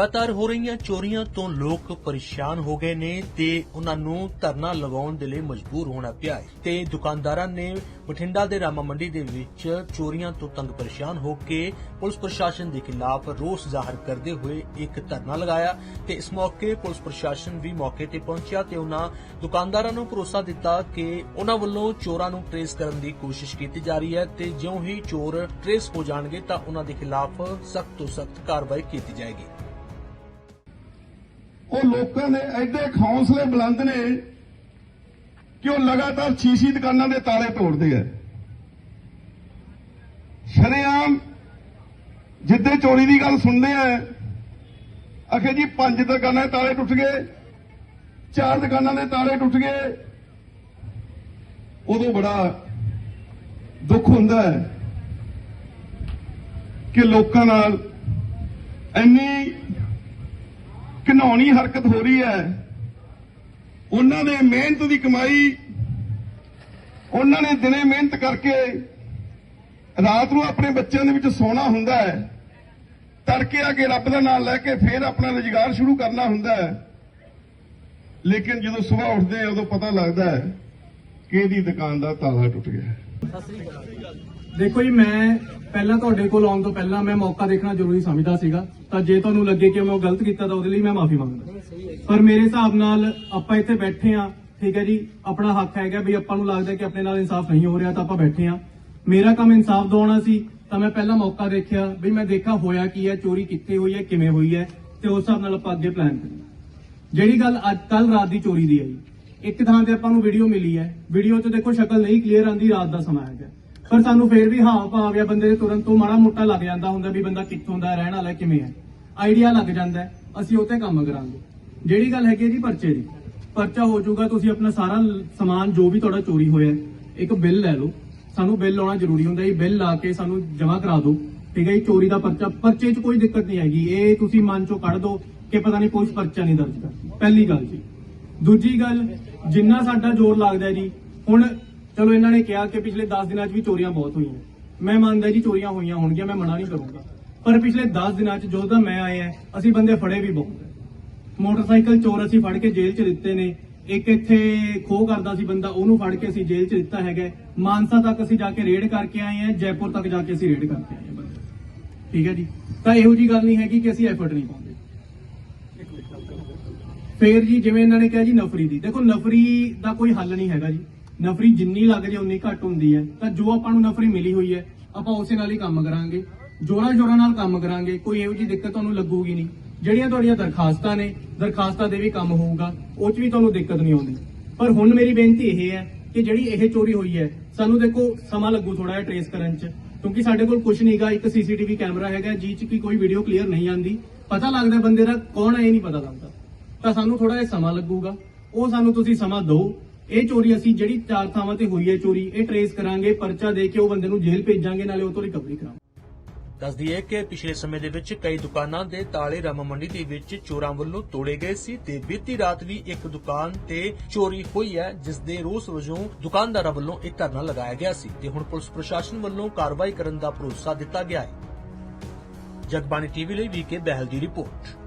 ਲਗਾਤਾਰ ਹੋ ਰਹੀਆਂ ਚੋਰੀਆਂ ਤੋਂ ਲੋਕ ਪਰੇਸ਼ਾਨ ਹੋ ਗਏ ਨੇ ਤੇ ਉਹਨਾਂ ਨੂੰ ਧਰਨਾ ਲਗਾਉਣ ਦੇ ਲਈ ਮਜਬੂਰ ਹੋਣਾ ਪਿਆ ਹੈ। ਤੇ ਦੁਕਾਨਦਾਰਾਂ ਨੇ ਬਠਿੰਡਾ ਦੇ ਰਾਮਾ ਮੰਡੀ ਦੇ ਵਿੱਚ ਚੋਰੀਆਂ ਤੋਂ ਤੰਗ ਪਰੇਸ਼ਾਨ ਹੋ ਕੇ ਪੁਲਿਸ ਪ੍ਰਸ਼ਾਸਨ ਦੇ ਖਿਲਾਫ ਰੋਸ ਜ਼ਾਹਰ ਕਰਦੇ ਹੋਏ ਇੱਕ ਧਰਨਾ ਲਗਾਇਆ ਤੇ ਇਸ ਮੌਕੇ ਪੁਲਿਸ ਪ੍ਰਸ਼ਾਸਨ ਵੀ ਮੌਕੇ ਤੇ ਪਹੁੰਚਿਆ ਤੇ ਉਹਨਾਂ ਦੁਕਾਨਦਾਰਾਂ ਨੂੰ ਭਰੋਸਾ ਦਿੱਤਾ ਕਿ ਉਹਨਾਂ ਵੱਲੋਂ ਚੋਰਾਂ ਨੂੰ ਟਰੇਸ ਕਰਨ ਦੀ ਕੋਸ਼ਿਸ਼ ਕੀਤੀ ਜਾ ਰਹੀ ਹੈ ਤੇ ਜਿਉਂ ਹੀ ਚੋਰ ਟਰੇਸ ਹੋ ਜਾਣਗੇ ਤਾਂ ਉਹਨਾਂ ਦੇ ਖਿਲਾਫ ਸਖਤ ਤੋਂ ਸਖਤ ਕਾਰਵਾਈ ਕੀਤੀ ਜਾਏਗੀ। ਉਹ ਲੋਕਾਂ ਦੇ ਐਡੇ ਹੌਸਲੇ ਬੁਲੰਦ ਨੇ ਕਿ ਉਹ ਲਗਾਤਾਰ ਛੀਛੀ ਦੁਕਾਨਾਂ ਦੇ ਤਾਲੇ ਤੋੜਦੇ ਆ। ਸ਼ਰੇਆਮ ਜਿੱਦੇ ਚੋਰੀ ਦੀ ਗੱਲ ਸੁਣਦੇ ਆ ਅਖੇ ਜੀ ਪੰਜ ਦੁਕਾਨਾਂ ਦੇ ਤਾਲੇ ਟੁੱਟ ਗਏ, ਚਾਰ ਦੁਕਾਨਾਂ ਦੇ ਤਾਲੇ ਟੁੱਟ ਗਏ, ਉਦੋਂ ਬੜਾ ਦੁੱਖ ਹੁੰਦਾ ਹੈ ਕਿ ਲੋਕਾਂ ਨਾਲ ਇੰਨੀ ਘਿਨਾਉਣੀ ਹਰਕਤ ਹੋ ਰਹੀ ਹੈ। ਉਹਨਾਂ ਦੇ ਮਿਹਨਤ ਦੀ ਕਮਾਈ, ਉਹਨਾਂ ਨੇ ਦਿਨੇ ਮਿਹਨਤ ਕਰਕੇ ਰਾਤ ਨੂੰ ਆਪਣੇ ਬੱਚਿਆਂ ਦੇ ਵਿੱਚ ਸੌਣਾ ਹੁੰਦਾ ਹੈ। ਤੜਕੇ ਆ ਕੇ ਰੱਬ ਦਾ ਨਾਮ ਲੈ ਕੇ ਫਿਰ ਆਪਣਾ ਰੁਜ਼ਗਾਰ ਸ਼ੁਰੂ ਕਰਨਾ ਹੁੰਦਾ ਹੈ। ਲੇਕਿਨ ਜਦੋਂ ਸਵੇਰ ਉੱਠਦੇ ਆ, ਉਦੋਂ ਪਤਾ ਲੱਗਦਾ ਹੈ ਕਿ ਇਹਦੀ ਦੁਕਾਨ ਦਾ ਤਾਲਾ ਟੁੱਟ ਗਿਆ ਦੇਖੋ ਜੀ ਮੈਂ ਪਹਿਲਾਂ ਤੁਹਾਡੇ ਕੋਲ ਆਉਣ ਤੋਂ ਪਹਿਲਾਂ ਮੈਂ ਮੌਕਾ ਦੇਖਣਾ ਜ਼ਰੂਰੀ ਸਮਝਦਾ ਸੀਗਾ। ਤਾਂ ਜੇ ਤੁਹਾਨੂੰ ਲੱਗੇ ਕਿ ਮੈਂ ਉਹ ਗਲਤ ਕੀਤਾ ਤਾਂ ਉਹਦੇ ਲਈ ਮੈਂ ਮਾਫੀ ਮੰਗਦਾ। ਪਰ ਮੇਰੇ ਹਿਸਾਬ ਨਾਲ ਆਪਾਂ ਇੱਥੇ ਬੈਠੇ ਆ ਠੀਕ ਹੈ ਜੀ ਆਪਣਾ ਹੱਕ ਹੈਗਾ ਵੀ ਆਪਾਂ ਨੂੰ ਲੱਗਦਾ ਕਿ ਆਪਣੇ ਨਾਲ ਇਨਸਾਫ ਨਹੀਂ ਹੋ ਰਿਹਾ ਤਾਂ ਆਪਾਂ ਬੈਠੇ ਆ ਮੇਰਾ ਕੰਮ ਇਨਸਾਫ ਦਿਵਾਉਣਾ ਸੀ ਤਾਂ ਮੈਂ ਪਹਿਲਾਂ ਮੌਕਾ ਦੇਖਿਆ ਵੀ ਮੈਂ ਦੇਖਾ ਹੋਇਆ ਕੀ ਹੈ ਚੋਰੀ ਕਿੱਥੇ ਹੋਈ ਹੈ ਕਿਵੇਂ ਹੋਈ ਹੈ ਤੇ ਉਸ ਹਿਸਾਬ ਨਾਲ ਆਪਾਂ ਅੱਗੇ ਪਲਾਨ ਕਰੀਏ। ਜਿਹੜੀ ਗੱਲ ਅੱਜ ਕੱਲ ਰਾਤ ਦੀ ਚੋਰੀ ਦੀ ਹੈ ਜੀ ਇੱਕ ਥਾਂ ਤੇ ਆਪਾਂ ਨੂੰ ਵੀਡੀਓ ਮਿਲੀ ਹੈ। ਵੀਡੀਓ 'ਚ ਦੇਖੋ ਸ਼ਕਲ ਨਹੀਂ ਕਲੀਅਰ ਆਂਦੀ ਰਾਤ ਦਾ ਸਮਾਂ ਹੈਗਾ। ਪਰ ਸਾਨੂੰ ਫੇਰ ਵੀ ਹਾਵ ਭਾਵ ਜਾਂ ਬੰਦੇ ਦੇ ਤੁਰੰਤ ਤੋਂ ਮਾੜਾ ਮੋਟਾ ਲੱਗ ਜਾਂਦਾ ਹੁੰਦਾ ਵੀ ਬੰਦਾ ਕਿੱਥੋਂ ਦਾ, ਰਹਿਣ ਵਾਲਾ ਕਿਵੇਂ ਹੈ। ਆਈਡੀਆ ਲੱਗ ਜਾਂਦਾ ਅਸੀਂ ਉਹ ਤੇ ਕੰਮ ਕਰਾਂਗੇ। ਜਿਹੜੀ ਗੱਲ ਹੈਗੀ ਜੀ ਪਰਚੇ ਦੀ। ਪਰਚਾ ਹੋ ਜਾਊਗਾ, ਤੁਸੀਂ ਆਪਣਾ ਸਾਰਾ ਸਮਾਨ ਜੋ ਵੀ ਤੁਹਾਡਾ ਚੋਰੀ ਹੋਇਆ ਇੱਕ ਬਿੱਲ ਲੈ ਲਓ। ਸਾਨੂੰ ਬਿੱਲ ਲਾਉਣਾ ਜ਼ਰੂਰੀ ਹੁੰਦਾ ਜੀ ਬਿੱਲ ਲਾ ਕੇ ਸਾਨੂੰ ਜਮ੍ਹਾਂ ਕਰਾ ਦਿਓ। ਠੀਕ ਹੈ ਜੀ, ਚੋਰੀ ਦਾ ਪਰਚਾ। ਪਰਚੇ 'ਚ ਕੋਈ ਦਿੱਕਤ ਨਹੀਂ ਹੈਗੀ। ਇਹ ਤੁਸੀਂ ਮਨ 'ਚੋਂ ਕੱਢ ਦਿਓ ਕਿ ਪਤਾ ਨਹੀਂ ਕੋਈ ਪਰਚਾ ਨਹੀਂ ਦਰਜ ਕਰ ਪਹਿਲੀ ਗੱਲ ਜੀ। ਦੂਜੀ ਗੱਲ ਜਿੰਨਾ ਸਾਡਾ ਜ਼ੋਰ ਲੱਗਦਾ ਜੀ, ਹੁਣ ਚਲੋ ਇਹਨਾਂ ਨੇ ਕਿਹਾ ਕਿ ਪਿਛਲੇ 10 ਦਿਨਾਂ 'ਚ ਵੀ ਚੋਰੀਆਂ ਬਹੁਤ ਹੋਈਆਂ। ਮੈਂ ਮੰਨਦਾ ਜੀ ਚੋਰੀਆਂ ਹੋਈਆਂ ਹੋਣਗੀਆਂ, ਮੈਂ ਮਨਾ ਨਹੀਂ ਕਰੂੰਗਾ। ਪਰ ਪਿਛਲੇ 10 ਦਿਨਾਂ 'ਚ ਜਦੋਂ ਦਾ ਮੈਂ ਆਇਆ, ਅਸੀਂ ਬੰਦੇ ਫੜੇ ਵੀ ਬਹੁਤ ਮੋਟਰਸਾਈਕਲ ਚੋਰ ਅਸੀਂ ਫੜ ਕੇ ਜੇਲ੍ਹ 'ਚ ਦਿੱਤੇ ਨੇ। ਇੱਕ ਇੱਥੇ ਖੋਹ ਕਰਦਾ ਸੀ ਬੰਦਾ, ਉਹਨੂੰ ਫੜ ਕੇ ਅਸੀਂ ਜੇਲ੍ਹ 'ਚ ਦਿੱਤਾ ਹੈਗਾ ਮਾਨਸਾ ਤੱਕ ਅਸੀਂ ਜਾ ਕੇ ਰੇਡ ਕਰਕੇ ਆਏ ਹਾਂ, ਜੈਪੁਰ ਤੱਕ ਜਾ ਕੇ ਅਸੀਂ ਰੇਡ ਕਰਕੇ ਆਏ ਹਾਂ ਠੀਕ ਹੈ ਜੀ? ਤਾਂ ਇਹੋ ਜੀ ਗੱਲ ਨਹੀਂ ਹੈਗੀ ਕਿ ਅਸੀਂ ਐਫਰਟ ਨਹੀਂ ਪਾਉਂਦੇ। ਫੇਰ ਜੀ ਜਿਵੇਂ ਇਹਨਾਂ ਨੇ ਕਿਹਾ ਜੀ ਨਫਰੀ ਦੀ। ਦੇਖੋ, ਨਫਰੀ ਦਾ ਕੋਈ ਹੱਲ ਨਹੀਂ ਹੈਗਾ ਜੀ। ਨਫਰੀ ਜਿੰਨੀ ਲੱਗਦੀ ਹੈ ਉਨੀ ਘੱਟ ਹੁੰਦੀ ਹੈ। ਤਾਂ ਜੋ ਆਪਾਂ ਨੂੰ ਨਫਰੀ ਮਿਲੀ ਹੋਈ ਹੈ, ਆਪਾਂ ਉਸੇ ਨਾਲ ਹੀ ਕੰਮ ਕਰਾਂਗੇ। ਜੋਰਾਂ ਜੋਰਾਂ ਨਾਲ ਕੰਮ ਕਰਾਂਗੇ। ਕੋਈ ਇਹੋ ਜੀ ਦਿੱਕਤ ਤੁਹਾਨੂੰ ਲੱਗੂਗੀ ਨਹੀਂ। ਜਿਹੜੀਆਂ ਤੁਹਾਡੀਆਂ ਦਰਖਾਸਤਾਂ ਨੇ, ਦਰਖਾਸਤਾਂ ਦੇ ਵੀ ਕੰਮ ਹੋਊਗਾ, ਉਹ 'ਚ ਵੀ ਤੁਹਾਨੂੰ ਦਿੱਕਤ ਨਹੀਂ ਆਉਂਦੀ। ਪਰ ਹੁਣ ਮੇਰੀ ਬੇਨਤੀ ਇਹ ਹੈ ਕਿ ਜਿਹੜੀ ਇਹ ਚੋਰੀ ਹੋਈ ਹੈ, ਸਾਨੂੰ ਦੇਖੋ, ਸਮਾਂ ਲੱਗੂ ਥੋੜਾ ਜਿਹਾ ਟਰੇਸ ਕਰਨ 'ਚ। ਕਿਉਂਕਿ ਸਾਡੇ ਕੋਲ ਕੁਝ ਨਹੀਂਗਾ ਇੱਕ ਸੀਸੀਟੀਵੀ ਕੈਮਰਾ ਹੈਗਾ ਜਿਹ 'ਚ ਕੀ ਕੋਈ ਵੀਡੀਓ ਕਲੀਅਰ ਨਹੀਂ ਆਂਦੀ ਪਤਾ ਲੱਗਦਾ ਬੰਦੇ ਦਾ ਕੌਣ ਹੈ, ਇਹ ਨਹੀਂ ਪਤਾ ਲੱਗਦਾ। ਤਾਂ ਸਾਨੂੰ ਥੋੜਾ ਜਿਹਾ ਸਮਾਂ ਲੱਗੂਗਾ। ਉਹ ਸਾਨੂੰ ਤੁਸੀਂ ਸਮਾਂ ਦਿਓ। ਇਹ ਚੋਰੀ ਅਸੀਂ ਜਿਹੜੀ ਚਾਰ ਥਾਵਾਂ ਤੇ ਹੋਈ ਹੈ ਚੋਰੀ, ਇਹ ਟਰੇਸ ਕਰਾਂਗੇ, ਪਰਚਾ ਦੇ ਕੇ ਉਹ ਬੰਦੇ ਨੂੰ ਜੇਲ੍ਹ ਭੇਜਾਂਗੇ, ਨਾਲੇ ਉਹ ਤੋਂ ਰਿਕਵਰੀ ਕਰਾਂਗੇ। ਦੱਸ ਦਈਏ ਕਿ ਪਿਛਲੇ ਸਮੇਂ ਦੇ ਵਿੱਚ ਕਈ ਦੁਕਾਨਾਂ ਦੇ ਤਾਲੇ ਰਾਮਾ ਮੰਡੀ ਦੇ ਵਿੱਚ ਚੋਰਾਂ ਵੱਲੋਂ ਤੋੜੇ ਗਏ ਸੀ ਤੇ ਬੀਤੀ ਰਾਤ ਵੀ ਇੱਕ ਦੁਕਾਨ ਤੇ ਚੋਰੀ ਹੋਈ ਹੈ, ਜਿਸ ਦੇ ਰੋਸ ਵਜੋਂ ਦੁਕਾਨਦਾਰਾਂ ਵੱਲੋਂ ਇੱਕ ਧਰਨਾ ਲਗਾਇਆ ਗਿਆ ਸੀ ਤੇ ਹੁਣ ਪੁਲਿਸ ਪ੍ਰਸ਼ਾਸਨ ਵੱਲੋਂ ਕਾਰਵਾਈ ਕਰਨ ਦਾ ਭਰੋਸਾ ਦਿੱਤਾ ਗਿਆ ਹੈ। ਜਗਬਾਣੀ ਟੀਵੀ ਲਈ ਵੀਕੇ ਬਹਿਲ ਦੀ ਰਿਪੋਰਟ।